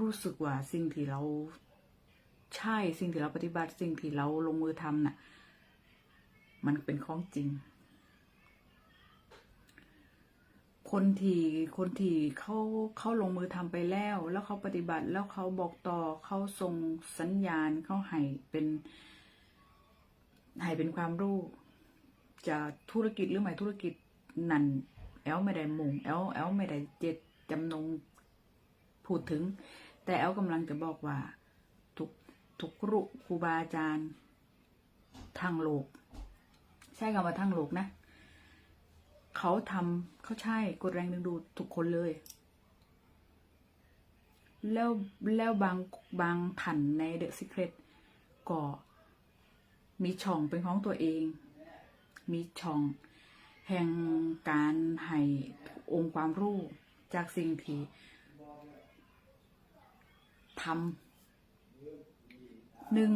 รู้สึกว่าสิ่งที่เราใช่สิ่งที่เราปฏิบัติสิ่งที่เราลงมือทำน่ะ มันเป็นของจริง คนที่คนที่เขาเขาลงมือทำไปแล้ว แล้วเขาปฏิบัติแล้วเขาบอกต่อเขาส่งสัญญาณเขาให้เป็นให้เป็นความรู้จะธุรกิจหรือไม่ธุรกิจนั่นแอลไม่ได้มุงแอลแอลไม่ได้เจตจำนงพูดถึง แต่แอลกำลังจะบอกว่า ทุกทุกครูครูบาอาจารย์ ทางโลก ใช่คำว่าทางโลกนะ เขาทำเขาใช่กดแรงดึงดูดทุกคนเลย แล้วแล้วบางบางท่านใน The Secret ก็มีช่องเป็นของตัวเอง มีช่องแห่งการให้องค์ความรู้จากสิ่งที่ ทำหนึ่ง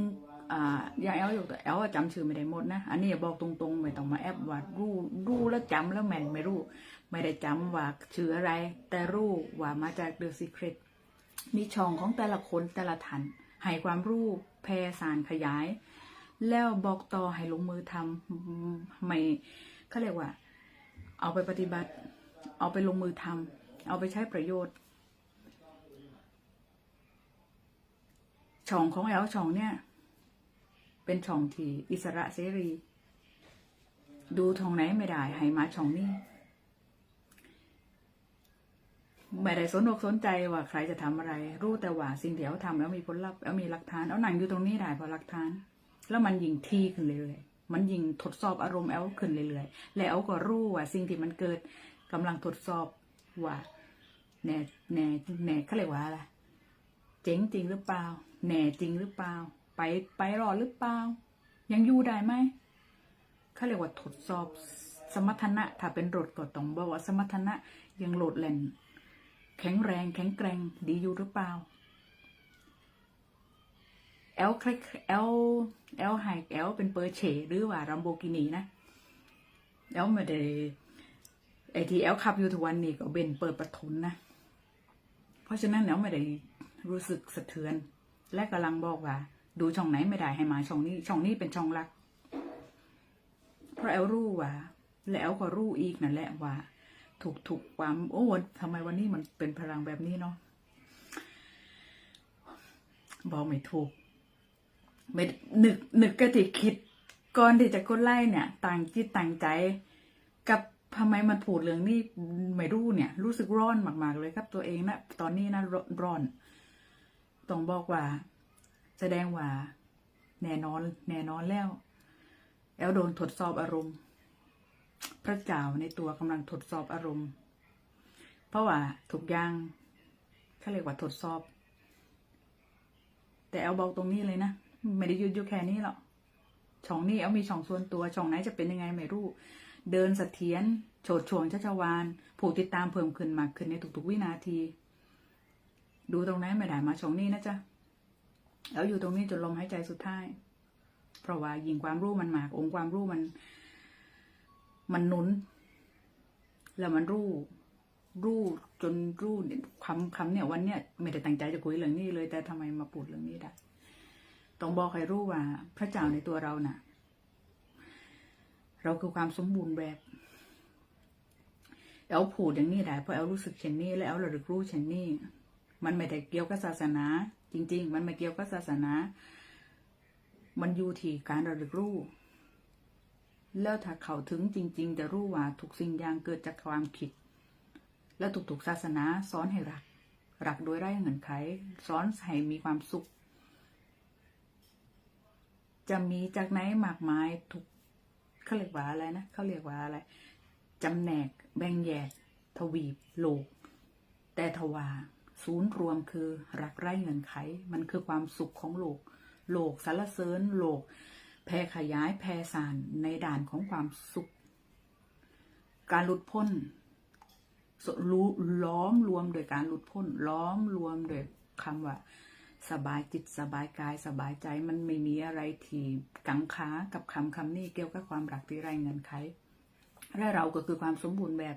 อ่าอย่างแอลอยู่แต่แอลจำชื่อไม่ได้หมดนะ อันนี้อย่าบอกตรงๆ ไม่ต้องมาแอบว่ารู้รู้แล้วจำแล้วแม่นไม่รู้ ไม่ได้จำว่าชื่ออะไร แต่รู้ว่ามาจาก The Secret มีช่องของแต่ละคนแต่ละทันให้ความรู้แพร่สารขยาย แล้วบอกต่อให้ลงมือทำไม่เขาเรียกว่า เอาไปปฏิบัติ เอาไปลงมือทำเอาไปใช้ประโยชน์ ช่องของแอลช่องเนี่ย เป็นช่องที่อิสระเสรี ดูช่องไหนไม่ได้ ให้มาช่องนี้ไม่ได้สนอกสนใจว่าใครจะทำอะไร รู้แต่ว่าสิ่งที่เขาทำแล้วมีผลลัพธ์แล้วมีหลักฐานเอาหนังอยู่ตรงนี้ได้เพราะหลักฐาน แล้วมันยิงทีขึ้นเรื่อยๆมันยิงทดสอบอารมณ์แอลขึ้นเรื่อยๆแล้วก็รู้ว่าสิ่งที่มันเกิดกำลังทดสอบว่าแน่แน่แน่เขาเรียกว่าอะไร เจ๋งจริงหรือเปล่า แหน่จริงหรือเปล่า ไปไปรอดหรือเปล่า ยังอยู่ได้ไหมเขาเรียกว่าทดสอบสมรรถนะ ถ้าเป็นรถก็ต้องบอกว่าสมรรถนะยังโหลดแล่นแข็งแรงแข็งแกร่งดีอยู่หรือเปล่าแอลคลิกแอลแอลไฮแอลเป็นเปอร์เชหรือว่ารัมโบกินีนะแอลม่ได้ไอทีแอลขับอยู่ทุกวันนี้ก็เป็นเปิดประทุนนะ เพราะฉะนั้นแอลไม่ได้ รู้สึกสะเทือน และกำลังบอกว่า ดูช่องไหนไม่ได้ให้มาช่องนี้ ช่องนี้เป็นช่องหลัก เพราะแอลรู้ว่า และแอลก็รู้อีกนั่นแหละว่า ถูกถูกความโอ้ทำไมวันนี้มันเป็นพลังแบบนี้เนาะบอกไม่ถูกไม่นึกนึกกติคิดก่อนที่จะกดไล่เนี่ย ต่างจิตต่างใจ กับทำไมมันพูดเรื่องนี้ไม่รู้เนี่ย รู้สึกร้อนมาก ๆ เลยครับตัวเองนะตอนนี้นะร้อน ต้องบอกว่า แสดงว่าแน่นอน แน่นอนแล้ว แอลโดนทดสอบอารมณ์ พระเจ้าในตัวกำลังทดสอบอารมณ์ เพราะว่าทุกย่างเขาเรียกว่าทดสอบ แต่แอลบอกตรงนี้เลยนะไม่ได้ยุดอยู่แค่นี้หรอกช่องนี้แอลมีช่องส่วนตัวช่องไหนจะเป็นยังไงไม่รู้ เดินสะเสถียรโฉดช่วงชัชวาน ผู้ติดตามเพิ่มขึ้นมากขึ้นในทุกๆวินาที ดูตรงไหนไม่ได้มาช่องนี้นะจ๊ะแล้วอยู่ตรงนี้จนลมหายใจสุดท้าย เพราะว่ายิงความรู้มันมาก องค์ความรู้มัน มันนุน แล้วมันรู้ รู้จนรู้เนี่ยคำคำเนี่ยวันเนี้ยไม่ได้ตั้งใจจะคุยเรื่องนี้เลย แต่ทำไมมาพูดเรื่องนี้ได้ต้องบอกให้รู้ว่า พระเจ้าในตัวเราน่ะ เราคือความสมบูรณ์แบบแอลพูดอย่างนี้ได้เพราะแอลรู้สึกเช่นนี้และแอลระลึกรู้เช่นนี้ มันไม่ได้เกี่ยวกับศาสนา จริง ๆ มันไม่เกี่ยวกับศาสนา มันอยู่ที่การระลึกรู้แล้วถ้าเขาถึงจริง ๆ จะรู้ว่าทุกสิ่งอย่างเกิดจากความคิด แล้วทุกๆศาสนาสอนให้รัก รักโดยไร้เงื่อนไขสอนให้มีความสุข จะมีจากไหนมากมายทุกเขาเรียกว่าอะไรนะเขาเรียกว่าอะไรจำแนกแบ่งแยก ทวีปโลก แต่ทว่า ศูนย์รวมคือรักไร้เงื่อนไข มันคือความสุขของโลก โลกสารเสริญโลกแผ่ขยายแผ่สานในด่านของความสุข การหลุดพ้นรู้ล้อมรวมโดยการหลุดพ้น ล้อมรวมโดยคำว่า สบายจิตสบายกายสบายใจมันไม่มีอะไรที่กังขากับคำคำนี้เกี่ยวกับความรักที่ไร้เงื่อนไขและเราก็คือความสมบูรณ์แบบ